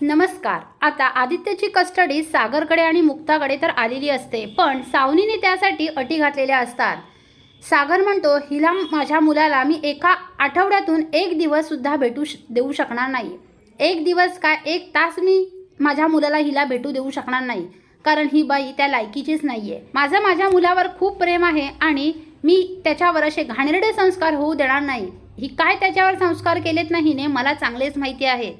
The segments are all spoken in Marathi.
नमस्कार. आता आदित्यची कस्टडी सागरकडे आणि मुक्ताकडे तर आलेली असते पण सावनीने त्यासाठी अटी घातलेल्या असतात. सागर म्हणतो हिला माझ्या मुलाला मी एका आठवड्यातून एक दिवससुद्धा भेटू श देऊ शकणार नाही. एक दिवस काय एक तास मी माझ्या मुलाला हिला भेटू देऊ शकणार नाही कारण ही बाई त्या लायकीचीच नाही आहे माझं माझ्या मुलावर खूप प्रेम आहे आणि मी त्याच्यावर असे घाणेरडे संस्कार होऊ देणार नाही. ही काय त्याच्यावर संस्कार केलेत नाही ने मला चांगलेच माहिती आहे.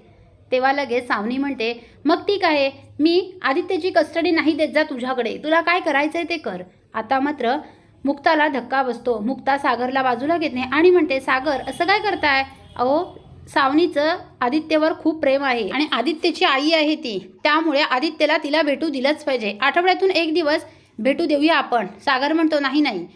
तेव्हा लगेच सावनी म्हणते मग ठीक आहे मी आदित्यची कस्टडी नाही देत जा तुझ्याकडे. तुला काय करायचंय ते कर. आता मात्र मुक्ताला धक्का बसतो. मुक्ता सागरला बाजूला घेते आणि म्हणते सागर असं काय करताय? अहो सावनीचं आदित्यवर खूप प्रेम आहे आणि आदित्यची आई आहे ती. त्यामुळे आदित्यला तिला भेटू दिलंच पाहिजे. आठवड्यातून एक दिवस भेटू देऊया आपण. सागर म्हणतो नाही नाही.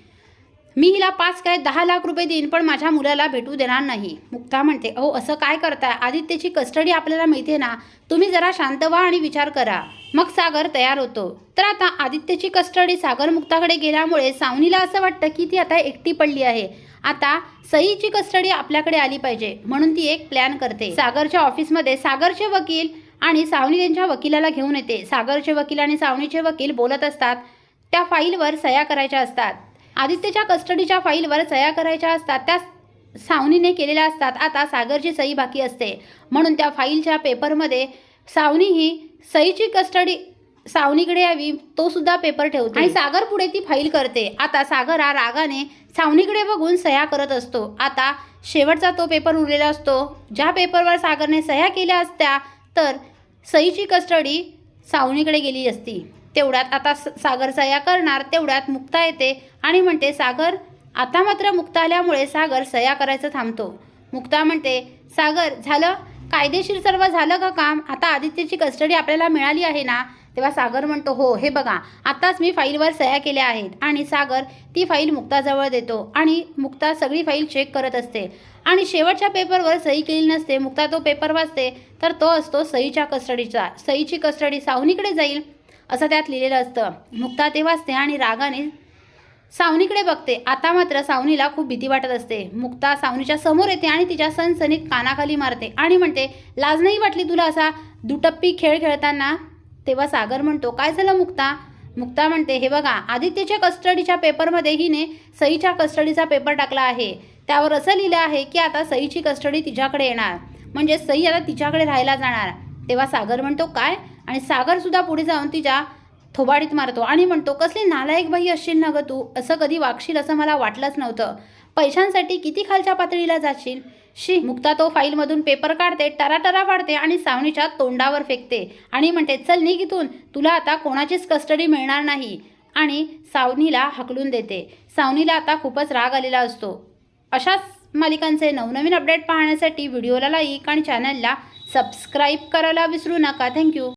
मी हिला पाच काय दहा लाख रुपये देईन पण माझ्या मुलाला भेटू देणार नाही. मुक्ता म्हणते अहो असं काय करताय? आदित्यची कस्टडी आपल्याला मिळते ना? तुम्ही जरा शांत व्हा आणि विचार करा. मग सागर तयार होतो. तर आता आदित्यची कस्टडी सागर मुक्ताकडे गेल्यामुळे सावनीला असं वाटतं की ती आता एकटी पडली आहे. आता सईची कस्टडी आपल्याकडे आली पाहिजे म्हणून ती एक प्लॅन करते. सागरच्या ऑफिसमध्ये सागरचे वकील आणि सावनी त्यांच्या वकिलाला घेऊन येते. सागरचे वकील आणि सावनीचे वकील बोलत असतात. त्या फाईलवर सह्या करायच्या असतात. आदित्यच्या कस्टडीच्या फाईलवर सह्या करायच्या असतात त्या सावनीने केलेल्या असतात. आता सागरची सही बाकी असते. म्हणून त्या फाईलच्या पेपरमध्ये सावनी ही सईची कस्टडी सावनीकडे यावी तो सुद्धा पेपर ठेवतो. आणि सागर पुढे ती फाईल करते. आता सागर हा रागाने सावनीकडे बघून सह्या करत असतो. आता शेवटचा तो पेपर उरलेला असतो. ज्या पेपरवर सागरने सह्या केल्या असत्या तर सईची कस्टडी सावनीकडे गेली असती. तेवढ्यात आता स- सागर सह्या करणार तेवढ्यात मुक्ता येते आणि म्हणते सागर आता मात्र मुक्ता आल्यामुळे सागर सह्या करायचं थांबतो. मुक्ता म्हणते सागर झालं? कायदेशीर सर्व झालं का काम? आता आदित्यची कस्टडी आपल्याला मिळाली आहे ना? तेव्हा सागर म्हणतो हो हे बघा आताच मी फाईलवर सह्या केल्या आहेत आणि सागर ती फाईल मुक्ताजवळ देतो आणि मुक्ता सगळी फाईल चेक करत असते. आणि शेवटच्या पेपरवर सही केली नसते मुक्ता तो पेपर वाचते तर तो असतो सईच्या कस्टडीचा. सईची कस्टडी सावनीकडे जाईल. असं त्यात लिहिलेलं असतं. मुक्ता ते वाचते आणि रागाने सावनीकडे बघते. आता मात्र सावनीला खूप भीती वाटत असते. मुक्ता सावनीच्या समोर येते आणि तिच्या सनसनीत कानाखाली मारते आणि म्हणते लाज नाही वाटली तुला असा दुटप्पी खेळ खेळताना? तेव्हा सागर म्हणतो काय झालं मुक्ता? मुक्ता म्हणते हे बघा आदित्यच्या कस्टडीच्या पेपरमध्ये हिने सईच्या कस्टडीचा पेपर टाकला आहे. त्यावर असं लिहिलं आहे की आता सईची कस्टडी तिच्याकडे येणार. म्हणजे सई आता तिच्याकडे राहायला जाणार. तेव्हा सागर म्हणतो काय? आणि सागरसुद्धा पुढे जाऊन तिच्या थोबाडीत मारतो. आणि म्हणतो कसली नालायक बाई असशील ना गं तू? असं कधी वागशील असं मला वाटलंच नव्हतं. पैशांसाठी किती खालच्या पातळीला जाशील? शी मुक्ता तो फाईलमधून पेपर काढते टराटरा पाडते आणि सावनीच्या तोंडावर फेकते. आणि म्हणते चल निघ इथून. तुला आता कोणाचीच कस्टडी मिळणार नाही. आणि सावनीला हकलून देते. सावनीला आता खूपच राग आलेला असतो. अशाच मालिकांचे नवनवीन अपडेट पाहण्यासाठी व्हिडिओला लाईक आणि चॅनलला सबस्क्राईब करायला विसरू नका. थँक्यू.